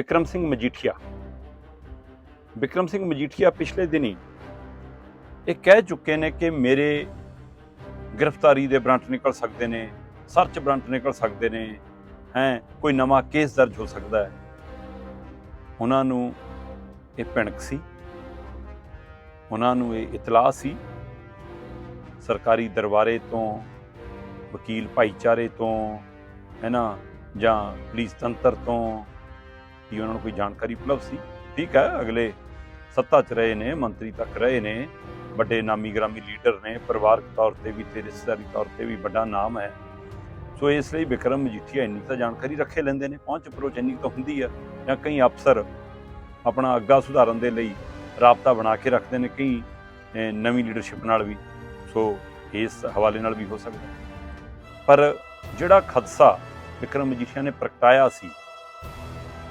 ਵਿਕਰਮ ਸਿੰਘ ਮਜੀਠੀਆ। ਵਿਕਰਮ ਸਿੰਘ ਮਜੀਠੀਆ ਪਿਛਲੇ ਦਿਨੀ ਇਹ ਕਹਿ ਚੁੱਕੇ ਨੇ ਕਿ ਮੇਰੇ ਗ੍ਰਿਫਤਾਰੀ ਦੇ ਬ੍ਰਾਂਟ ਨਿਕਲ ਸਕਦੇ ਨੇ, ਸਰਚ ਬ੍ਰਾਂਟ ਨਿਕਲ ਸਕਦੇ ਨੇ, ਹੈ, ਕੋਈ ਨਵਾਂ ਕੇਸ ਦਰਜ ਹੋ ਸਕਦਾ ਹੈ। ਉਹਨਾਂ ਨੂੰ ਇਹ ਭਿਣਕ ਸੀ, ਉਹਨਾਂ ਨੂੰ ਇਹ ਇਤਲਾਹ ਸੀ, ਸਰਕਾਰੀ ਦਰਬਾਰੇ ਤੋਂ, ਵਕੀਲ ਭਾਈਚਾਰੇ ਤੋਂ, ਹੈ ਨਾ, ਜਾਂ ਪੁਲਿਸ ਤੰਤਰ ਤੋਂ ਕੀ ਉਹਨਾਂ ਨੂੰ ਕੋਈ ਜਾਣਕਾਰੀ ਉਪਲਬਧ ਸੀ? ਠੀਕ ਹੈ, ਅਗਲੇ ਸੱਤਾ 'ਚ ਰਹੇ ਨੇ, ਮੰਤਰੀ ਤੱਕ ਰਹੇ ਨੇ, ਵੱਡੇ ਨਾਮੀ ਗ੍ਰਾਮੀ ਲੀਡਰ ਨੇ, ਪਰਿਵਾਰਕ ਤੌਰ ਤੇ ਵੀ ਤੇ ਰਿਸ਼ਤੇਦਾਰੀ ਤੌਰ ਤੇ ਵੀ ਵੱਡਾ ਨਾਮ ਹੈ। ਸੋ ਇਸ ਲਈ ਵਿਕਰਮ ਮਜੀਠੀਆ ਇੰਨੀ ਤਾਂ ਜਾਣਕਾਰੀ ਰੱਖੇ ਲੈਂਦੇ ਨੇ, ਪਹੁੰਚ ਅਪਰੋਚ ਇੰਨੀ ਕੁ ਤਾਂ ਹੁੰਦੀ ਆ, ਜਾਂ ਕਈ ਅਫਸਰ ਆਪਣਾ ਅੱਗਾ ਸੁਧਾਰਨ ਦੇ ਲਈ ਰਾਬਤਾ ਬਣਾ ਕੇ ਰੱਖਦੇ ਨੇ, ਕਈ ਨਵੀਂ ਲੀਡਰਸ਼ਿਪ ਨਾਲ ਵੀ। ਸੋ ਇਸ ਹਵਾਲੇ ਨਾਲ ਵੀ ਹੋ ਸਕਦਾ ਪਰ ਜਿਹੜਾ ਖਦਸ਼ਾ ਵਿਕਰਮ ਮਜੀਠੀਆ ਨੇ ਪ੍ਰਗਟਾਇਆ ਸੀ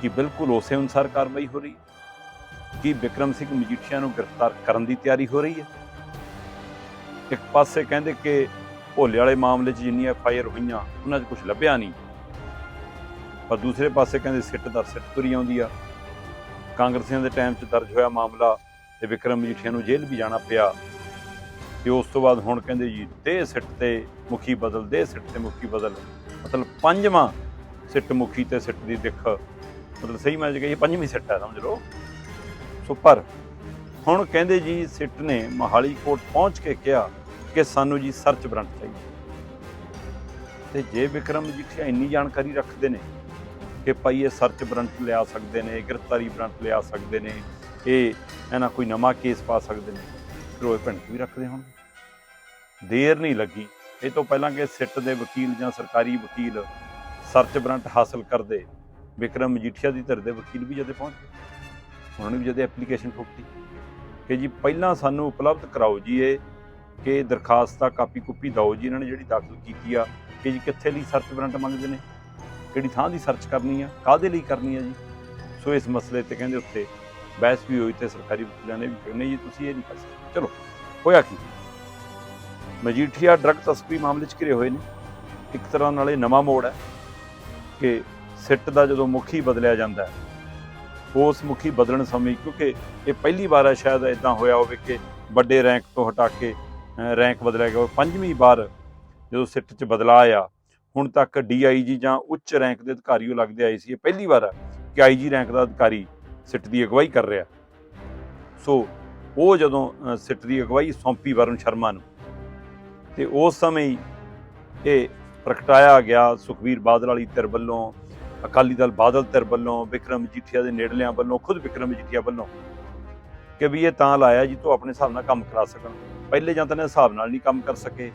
ਕਿ ਬਿਲਕੁਲ ਉਸੇ ਅਨੁਸਾਰ ਕਾਰਵਾਈ ਹੋ ਰਹੀ ਹੈ? ਕਿ ਵਿਕਰਮ ਸਿੰਘ ਮਜੀਠੀਆ ਨੂੰ ਗ੍ਰਿਫਤਾਰ ਕਰਨ ਦੀ ਤਿਆਰੀ ਹੋ ਰਹੀ ਹੈ? ਇੱਕ ਪਾਸੇ ਕਹਿੰਦੇ ਕਿ ਭੋਲੇ ਵਾਲੇ ਮਾਮਲੇ 'ਚ ਜਿੰਨੀਆਂ ਐਫ ਆਈ ਆਰ ਹੋਈਆਂ, ਉਹਨਾਂ 'ਚ ਕੁਝ ਲੱਭਿਆ ਨਹੀਂ। ਪਰ ਦੂਸਰੇ ਪਾਸੇ ਕਹਿੰਦੇ ਸਿੱਟ ਦਰ ਸਿੱਟ ਤੁਰੀ ਆਉਂਦੀ ਆ। ਕਾਂਗਰਸੀਆਂ ਦੇ ਟਾਈਮ 'ਚ ਦਰਜ ਹੋਇਆ ਮਾਮਲਾ ਤੇ ਵਿਕਰਮ ਮਜੀਠੀਆ ਨੂੰ ਜੇਲ੍ਹ ਵੀ ਜਾਣਾ ਪਿਆ। ਤੇ ਉਸ ਤੋਂ ਬਾਅਦ ਹੁਣ ਕਹਿੰਦੇ ਜੀ ਦੇ ਸਿੱਟ ਤੇ ਮੁਖੀ ਬਦਲ, ਦੇ ਸਿੱਟ ਤੇ ਮੁਖੀ ਬਦਲ। ਮਤਲਬ ਪੰਜਵਾਂ ਸਿੱਟ ਮੁਖੀ ਤੇ ਸਿੱਟ ਦੀ ਦਿੱਖ ਮਤਲਬ ਸਹੀ ਮੈਂ ਜੇ ਕਹੀਏ ਪੰਜਵੀਂ ਸਿੱਟ ਹੈ ਸਮਝ ਲਓ। ਸੋ ਪਰ ਹੁਣ ਕਹਿੰਦੇ ਜੀ ਸਿੱਟ ਨੇ ਮਹਾਲੀ ਕੋਰਟ ਪਹੁੰਚ ਕੇ ਕਿਹਾ ਕਿ ਸਾਨੂੰ ਜੀ ਸਰਚ ਵਾਰੰਟ ਚਾਹੀਦੀ। ਤੇ ਜੇ ਵਿਕਰਮ ਮਜੀਠੀਆ ਇੰਨੀ ਜਾਣਕਾਰੀ ਰੱਖਦੇ ਨੇ ਕਿ ਭਾਈ ਇਹ ਸਰਚ ਵਾਰੰਟ ਲਿਆ ਸਕਦੇ ਨੇ, ਗ੍ਰਿਫਤਾਰੀ ਵਾਰੰਟ ਲਿਆ ਸਕਦੇ ਨੇ, ਇਹ ਇਹਨਾਂ ਕੋਈ ਨਵਾਂ ਕੇਸ ਪਾ ਸਕਦੇ ਨੇ, ਫਿਰ ਉਹ ਇਹ ਭਿਣਕ ਵੀ ਰੱਖਦੇ ਹੁਣ ਦੇਰ ਨਹੀਂ ਲੱਗੀ। ਇਹ ਤੋਂ ਪਹਿਲਾਂ ਕਿ ਸਿੱਟ ਦੇ ਵਕੀਲ ਜਾਂ ਸਰਕਾਰੀ ਵਕੀਲ ਸਰਚ ਵਾਰੰਟ ਹਾਸਲ ਕਰਦੇ ਵਿਕਰਮ ਮਜੀਠੀਆ ਦੀ ਧਿਰ ਦੇ ਵਕੀਲ ਵੀ ਜਦੋਂ ਪਹੁੰਚ ਗਏ। ਉਹਨਾਂ ਨੇ ਵੀ ਜਦੋਂ ਐਪਲੀਕੇਸ਼ਨ ਠੋਕਤੀ ਕਿ ਜੀ ਪਹਿਲਾਂ ਸਾਨੂੰ ਉਪਲਬਧ ਕਰਾਓ ਜੀ ਇਹ, ਕਿ ਦਰਖਾਸਤਾਂ ਕਾਪੀ ਕੁਪੀ ਦਿਓ ਜੀ ਇਹਨਾਂ ਨੇ ਜਿਹੜੀ ਦਾਖਲ ਕੀਤੀ ਆ, ਕਿ ਜੀ ਕਿੱਥੇ ਲਈ ਸਰਚ ਵਾਰੰਟ ਮੰਗਦੇ ਨੇ, ਕਿਹੜੀ ਥਾਂ ਦੀ ਸਰਚ ਕਰਨੀ ਆ, ਕਾਹਦੇ ਲਈ ਕਰਨੀ ਆ ਜੀ। ਸੋ ਇਸ ਮਸਲੇ ਤੇ ਕਹਿੰਦੇ ਉੱਤੇ ਬਹਿਸ ਵੀ ਹੋਈ ਤੇ ਸਰਕਾਰੀ ਵਕੀਲਾਂ ਨੇ ਵੀ ਕਿਹਾ, ਨਹੀਂ ਜੀ, ਤੁਸੀਂ ਇਹ ਨਹੀਂ ਕਰ ਸਕਦੇ। ਚਲੋ, ਹੋਇਆ ਕੀ? ਮਜੀਠੀਆ ਡਰੱਗ ਤਸਕਰੀ ਮਾਮਲੇ 'ਚ ਘਿਰੇ ਹੋਏ ਨੇ। ਇੱਕ ਤਰ੍ਹਾਂ ਨਾਲ ਇਹ ਨਵਾਂ ਮੋੜ ਹੈ ਕਿ ਸਿੱਟ ਦਾ ਜਦੋਂ ਮੁਖੀ ਬਦਲਿਆ ਜਾਂਦਾ ਹੈ, ਉਸ ਮੁਖੀ ਬਦਲਣ ਸਮੇਂ ਕਿਉਂਕਿ ਇਹ ਪਹਿਲੀ ਵਾਰ ਹੈ ਸ਼ਾਇਦ ਇਦਾਂ ਹੋਇਆ ਹੋਵੇ ਕਿ ਵੱਡੇ ਰੈਂਕ ਤੋਂ ਹਟਾ ਕੇ ਰੈਂਕ ਬਦਲਿਆ ਗਿਆ ਪੰਜਵੀਂ ਵਾਰ ਜਦੋਂ ਸਿੱਟ 'ਚ ਬਦਲਾਅ ਆ ਹੁਣ ਤੱਕ ਡੀਆਈਜੀ ਜਾਂ ਉੱਚ ਰੈਂਕ ਦੇ ਅਧਿਕਾਰੀ ਉਹ ਲੱਗਦੇ ਆਏ ਸੀ। ਇਹ ਪਹਿਲੀ ਵਾਰ ਹੈ ਕਿ ਆਈਜੀ ਰੈਂਕ ਦਾ ਅਧਿਕਾਰੀ ਸਿੱਟ ਦੀ ਅਗਵਾਈ ਕਰ ਰਿਹਾ। ਸੋ ਉਹ ਜਦੋਂ ਸਿੱਟ ਦੀ ਅਗਵਾਈ ਸੌਂਪੀ ਵਰਨ ਸ਼ਰਮਾ ਨੂੰ, ਤੇ ਉਸ ਸਮੇਂ ਹੀ ਇਹ ਪ੍ਰਗਟਾਇਆ ਗਿਆ ਸੁਖਬੀਰ ਬਾਦਲ ਵਾਲੀ ਧਿਰ ਵੱਲੋਂ ਅਕਾਲੀ ਦਲ ਬਾਦਲ ਧਿਰ ਵੱਲੋਂ, ਵਿਕਰਮ ਮਜੀਠੀਆ ਦੇ ਨੇੜਲਿਆਂ ਵੱਲੋਂ, ਖੁਦ ਵਿਕਰਮ ਮਜੀਠੀਆ ਵੱਲੋਂ ਕਿ ਵੀ ਇਹ ਤਾਂ ਲਾਇਆ ਜੀ ਤੋਂ ਆਪਣੇ ਹਿਸਾਬ ਨਾਲ ਕੰਮ ਕਰਾ ਸਕਣ। ਪਹਿਲੇ ਜਾਂ ਤਾਂ ਨੇ ਹਿਸਾਬ ਨਾਲ ਨਹੀਂ ਕੰਮ ਕਰ ਸਕੇ,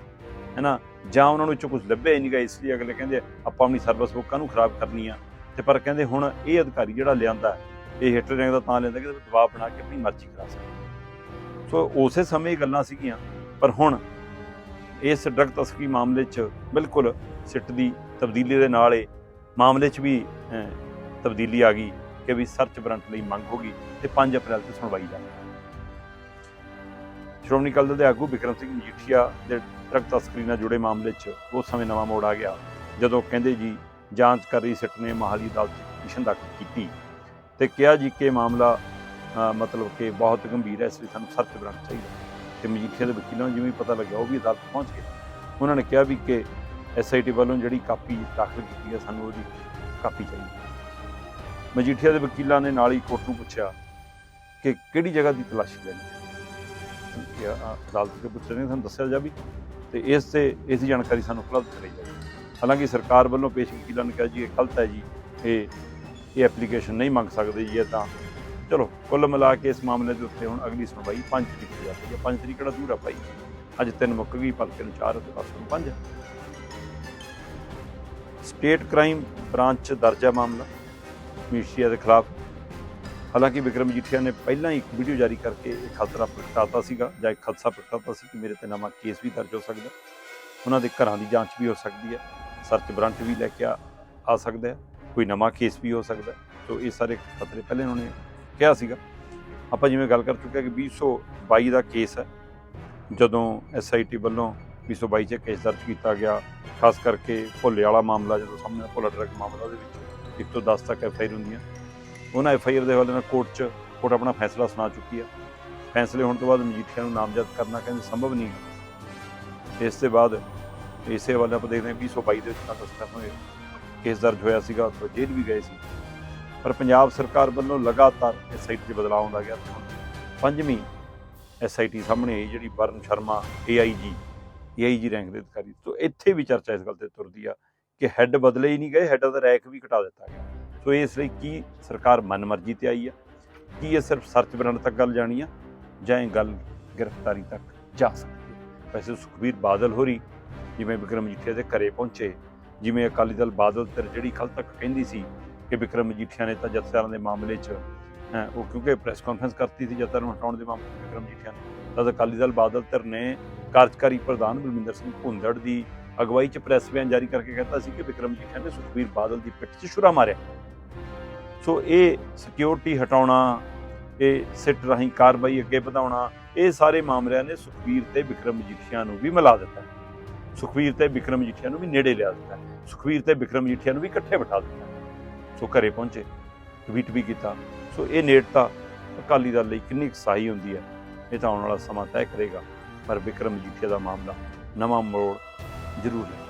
ਹੈਨਾ? ਜਾਂ ਉਹਨਾਂ ਨੂੰ ਚੋਂ ਕੁਝ ਲੱਭਿਆ ਹੀ ਨਹੀਂਗਾ ਇਸ ਲਈ ਅਗਲੇ ਕਹਿੰਦੇ ਆਪਾਂ ਆਪਣੀ ਸਰਵਿਸ ਲੋਕਾਂ ਨੂੰ ਖਰਾਬ ਕਰਨੀ ਆ ਤੇ ਪਰ ਕਹਿੰਦੇ ਹੁਣ ਇਹ ਅਧਿਕਾਰੀ ਜਿਹੜਾ ਲਿਆਂਦਾ, ਇਹ ਹਿਟਲਰ ਰੈਂਕ ਦਾ ਤਾਂ ਲਿਆਂਦਾ ਕਿ ਦਬਾਅ ਬਣਾ ਕੇ ਆਪਣੀ ਮਰਜ਼ੀ ਕਰਾ ਸਕੇ ਸੋ ਉਸੇ ਸਮੇਂ ਇਹ ਗੱਲਾਂ ਸੀਗੀਆਂ, ਪਰ ਹੁਣ ਇਸ ਡਰਗ ਤਸਕੀ ਮਾਮਲੇ 'ਚ ਬਿਲਕੁਲ ਸਿੱਟ ਦੀ ਤਬਦੀਲੀ ਦੇ ਨਾਲ ਇਹ ਮਾਮਲੇ 'ਚ ਵੀ ਤਬਦੀਲੀ ਆ ਗਈ ਕਿ ਵੀ ਸਰਚ ਵਾਰੰਟ ਲਈ ਮੰਗ ਹੋ ਗਈ ਤੇ 5 ਅਪ੍ਰੈਲ ਤੇ ਸੁਣਵਾਈ ਜਾਣੀ। ਸ਼੍ਰੋਮਣੀ ਅਕਾਲੀ ਦਲ ਦੇ ਆਗੂ ਵਿਕਰਮ ਸਿੰਘ ਮਜੀਠੀਆ ਦੇ ਟਰੱਕ ਤਸਕਰੀ ਨਾਲ ਜੁੜੇ ਮਾਮਲੇ 'ਚ ਉਸ ਸਮੇਂ ਨਵਾਂ ਮੋੜ ਆ ਗਿਆ, ਜਦੋਂ ਕਹਿੰਦੇ ਜੀ, ਜਾਂਚ ਕਰ ਰਹੀ ਸਿੱਟ ਨੇ ਮਹਾਲੀ ਅਦਾਲਤ 'ਚ ਪਟੀਸ਼ਨ ਦਾਖਲ ਕੀਤੀ ਤੇ ਕਿਹਾ ਜੀ ਕਿ ਮਾਮਲਾ ਮਤਲਬ ਕਿ ਬਹੁਤ ਗੰਭੀਰ ਹੈ, ਇਸ ਲਈ ਸਾਨੂੰ ਸਰਚ ਵਾਰੰਟ ਚਾਹੀਦਾ। ਤੇ ਮਜੀਠੀਆ ਦੇ ਵਕੀਲਾਂ ਨੂੰ ਜਿਵੇਂ ਪਤਾ ਲੱਗਿਆ, ਉਹ ਵੀ ਅਦਾਲਤ ਪਹੁੰਚ ਗਏ। ਉਹਨਾਂ ਨੇ ਕਿਹਾ ਵੀ ਕਿ ਐਸਆਈਟੀ ਵੱਲੋਂ ਜਿਹੜੀ ਕਾਪੀ ਦਾਖਲ ਕੀਤੀ ਹੈ, ਸਾਨੂੰ ਉਹਦੀ ਕਾਪੀ ਚਾਹੀਦੀ ਮਜੀਠੀਆ ਦੇ ਵਕੀਲਾਂ ਨੇ ਨਾਲ ਹੀ ਕੋਰਟ ਨੂੰ ਪੁੱਛਿਆ ਕਿ ਕਿਹੜੀ ਜਗ੍ਹਾ ਦੀ ਤਲਾਸ਼ੀ ਲੈਣੀ ਹੈ? ਕਿ ਅਦਾਲਤ ਦੇ ਪੁੱਛ ਨੇ ਸਾਨੂੰ ਦੱਸਿਆ ਜਾਵੇ ਤੇ ਇਸ ਤੇ, ਇਸ ਦੀ ਜਾਣਕਾਰੀ ਸਾਨੂੰ ਉਪਲਬਧ ਕਰਾਈ ਜਾਵੇ ਹਾਲਾਂਕਿ ਸਰਕਾਰ ਵੱਲੋਂ ਪੇਸ਼ ਵਕੀਲਾਂ ਨੇ ਕਿਹਾ ਜੀ, ਇਹ ਗਲਤ ਹੈ ਜੀ, ਇਹ ਇਹ ਐਪਲੀਕੇਸ਼ਨ ਨਹੀਂ ਮੰਗ ਸਕਦੇ ਜੀ, ਇਹ ਤਾਂ, ਚਲੋ, ਕੁੱਲ ਮਿਲਾ ਕੇ ਇਸ ਮਾਮਲੇ ਦੇ ਉੱਤੇ ਹੁਣ ਅਗਲੀ ਸੁਣਵਾਈ 5 ਤਰੀਕ ਨੂੰ ਜਾਵੇਗੀ 5 ਤਰੀਕ ਕਿਹੜਾ ਦੂਰ ਆ ਭਾਈ? ਅੱਜ ਤਿੰਨ ਮੁੱਕ ਗਈ, ਭਲਕੇ ਨੂੰ 4 ਤੇ ਪਰਸੋਂ ਨੂੰ 5 ਸਟੇਟ ਕ੍ਰਾਈਮ ਬ੍ਰਾਂਚ 'ਚ ਦਰਜ ਹੈ ਮਾਮਲਾ ਮੀਸ਼ੀਆ ਦੇ ਖਿਲਾਫ। ਹਾਲਾਂਕਿ ਵਿਕਰਮ ਜੀਠੀਆ ਨੇ ਪਹਿਲਾਂ ਹੀ ਇੱਕ ਵੀਡੀਓ ਜਾਰੀ ਕਰਕੇ ਇਹ ਖਤਰਾ ਪ੍ਰਗਟਾਤਾ ਸੀਗਾ, ਜਾਂ ਇੱਕ ਖਦਸ਼ਾ ਪ੍ਰਗਟਾਤਾ ਸੀ ਕਿ ਮੇਰੇ ਤੇ ਨਵਾਂ ਕੇਸ ਵੀ ਦਰਜ ਹੋ ਸਕਦਾ। ਉਹਨਾਂ ਦੇ ਘਰਾਂ ਦੀ ਜਾਂਚ ਵੀ ਹੋ ਸਕਦੀ ਹੈ, ਸਰਚ ਵਾਰੰਟ ਵੀ ਲੈ ਕੇ ਆ ਆ ਸਕਦਾ ਹੈ, ਕੋਈ ਨਵਾਂ ਕੇਸ ਵੀ ਹੋ ਸਕਦਾ ਸੋ ਇਹ ਸਾਰੇ ਖਤਰੇ ਪਹਿਲੇ ਉਹਨਾਂ ਨੇ ਕਿਹਾ ਸੀਗਾ। ਆਪਾਂ ਜਿਵੇਂ ਗੱਲ ਕਰ ਚੁੱਕੇ ਹਾਂ ਕਿ 2022 ਦਾ ਕੇਸ ਹੈ। ਜਦੋਂ ਐਸਆਈਟੀ ਵੱਲੋਂ 222 ਚ ਕੇਸ ਦਰਜ ਕੀਤਾ ਗਿਆ ਖਾਸ ਕਰਕੇ ਭੁੱਲੇ ਵਾਲਾ ਮਾਮਲਾ ਜਦੋਂ ਸਾਹਮਣੇ ਭੁੱਲਾ ਡਰਗ ਮਾਮਲਾ ਦੇ ਵਿੱਚ ਇੱਕ ਤੋਂ 10 ਤੱਕ ਐਫਆਈਆਰ ਹੁੰਦੀਆਂ। ਉਹਨਾਂ ਐਫ ਆਈ ਆਰ ਦੇ ਹਵਾਲੇ ਨਾਲ ਕੋਰਟ 'ਚ ਕੋਰਟ ਆਪਣਾ ਫੈਸਲਾ ਸੁਣਾ ਚੁੱਕੀ ਆ। ਫੈਸਲੇ ਹੋਣ ਤੋਂ ਬਾਅਦ ਮਜੀਠੀਆ ਨੂੰ ਨਾਮਜ਼ਦ ਕਰਨਾ ਕਹਿੰਦੇ ਸੰਭਵ ਨਹੀਂ ਹੈ। ਇਸ ਤੋਂ ਬਾਅਦ ਇਸੇ ਹਵਾਲੇ ਆਪਾਂ ਦੇਖਦੇ ਹਾਂ 2022 ਦੇ ਵਿੱਚ ਤਾਂ ਦਸਤਖਤ ਹੋਏ ਕੇਸ ਦਰਜ ਹੋਇਆ ਸੀਗਾ, ਉੱਥੇ ਜੇਲ੍ਹ ਵੀ ਗਏ ਸੀ। ਪਰ ਪੰਜਾਬ ਸਰਕਾਰ ਵੱਲੋਂ ਲਗਾਤਾਰ ਐਸਆਈਟੀ 'ਚ ਬਦਲਾਅ ਆਉਂਦਾ ਗਿਆ। ਤੇ ਹੁਣ ਪੰਜਵੀਂ ਐਸਆਈਟੀ ਸਾਹਮਣੇ ਆਈ ਜਿਹੜੀ ਵਰਨ ਸ਼ਰਮਾ ਏਆਈਜੀ ਏਆਈਜੀ ਰੈਂਕ ਦੇ ਅਧਿਕਾਰੀ। ਸੋ ਇੱਥੇ ਵੀ ਚਰਚਾ ਇਸ ਗੱਲ ਤੇ ਤੁਰਦੀ ਆ ਕਿ ਹੈੱਡ ਬਦਲੇ ਹੀ ਨਹੀਂ ਗਏ ਹੈੱਡ ਦਾ ਰੈਂਕ ਵੀ ਘਟਾ ਦਿੱਤਾ ਗਿਆ। ਸੋ ਇਸ ਲਈ ਕੀ ਸਰਕਾਰ ਮਨਮਰਜ਼ੀ ਤੇ ਆਈ ਆ? ਕੀ ਇਹ ਸਿਰਫ ਸਰਚ ਬਰਨ ਤੱਕ ਗੱਲ ਜਾਣੀ ਆ? ਜਾਂ ਇਹ ਗੱਲ ਗ੍ਰਿਫਤਾਰੀ ਤੱਕ ਜਾ ਸਕਦੀ ਹੈ ਵੈਸੇ ਸੁਖਬੀਰ ਬਾਦਲ ਹੋਰੀ, ਜਿਵੇਂ ਵਿਕਰਮ ਮਜੀਠੀਆ ਦੇ ਘਰੇ ਪਹੁੰਚੇ, ਜਿਵੇਂ ਅਕਾਲੀ ਦਲ ਬਾਦਲ ਤੇ ਜਿਹੜੀ ਕੱਲ ਤੱਕ ਕਹਿੰਦੀ ਸੀ ਕਿ ਵਿਕਰਮ ਮਜੀਠੀਆ ਨੇ ਤਾਂ ਜਥੇਦਾਰਾਂ ਦੇ ਮਾਮਲੇ 'ਚ ਉਹ ਕਿਉਂਕਿ ਪ੍ਰੈਸ ਕਾਨਫਰੰਸ ਕਰਤੀ ਸੀ ਜਥੇਦਾਰਾਂ ਨੂੰ ਹਟਾਉਣ ਦੇ ਮਾਮਲੇ 'ਚ ਵਿਕਰਮ ਮਜੀਠੀਆ ਨੇ, ਤਦ ਅਕਾਲੀ ਦਲ ਬਾਦਲ ਧਿਰ ਨੇ ਕਾਰਜਕਾਰੀ ਪ੍ਰਧਾਨ ਬਲਵਿੰਦਰ ਸਿੰਘ ਭੁੰਦੜ ਦੀ ਅਗਵਾਈ 'ਚ ਪ੍ਰੈਸ ਬਿਆਨ ਜਾਰੀ ਕਰਕੇ ਕਹਿੰਦਾ ਸੀ ਕਿ ਵਿਕਰਮ ਮਜੀਠੀਆ ਨੇ ਸੁਖਬੀਰ ਬਾਦਲ ਦੀ ਪਿੱਠ 'ਚ ਛੁਰਾ ਮਾਰਿਆ। ਸੋ ਇਹ ਸਿਕਿਉਰਿਟੀ ਹਟਾਉਣਾ, ਇਹ ਸਿੱਟ ਰਾਹੀਂ ਕਾਰਵਾਈ ਅੱਗੇ ਵਧਾਉਣਾ, ਇਹ ਸਾਰੇ ਮਾਮਲਿਆਂ ਨੇ ਸੁਖਬੀਰ ਤੇ ਵਿਕਰਮ ਮਜੀਠੀਆ ਨੂੰ ਵੀ ਮਿਲਾ ਦਿੱਤਾ। ਸੁਖਬੀਰ ਤੇ ਵਿਕਰਮ ਮਜੀਠੀਆ ਨੂੰ ਵੀ ਨੇੜੇ ਲਿਆ ਦਿੱਤਾ। ਸੁਖਬੀਰ ਤੇ ਵਿਕਰਮ ਮਜੀਠੀਆ ਨੂੰ ਵੀ ਇਕੱਠੇ ਬਿਠਾ ਦਿੱਤਾ। ਸੋ ਘਰੇ ਪਹੁੰਚੇ, ਟਵੀਟ ਵੀ ਕੀਤਾ। ਸੋ ਇਹ ਨੇੜਤਾ ਅਕਾਲੀ ਦਲ ਲਈ ਕਿੰਨੀ ਕੁ ਸਹਾਈ ਹੁੰਦੀ ਹੈ, ਇਹ ਤਾਂ ਆਉਣ ਵਾਲਾ ਸਮਾਂ ਤੈਅ ਕਰੇਗਾ। ਪਰ ਵਿਕਰਮ ਮਜੀਠੀਆ ਦਾ ਮਾਮਲਾ ਨਵਾਂ ਮੋੜ ਜ਼ਰੂਰ ਲੈ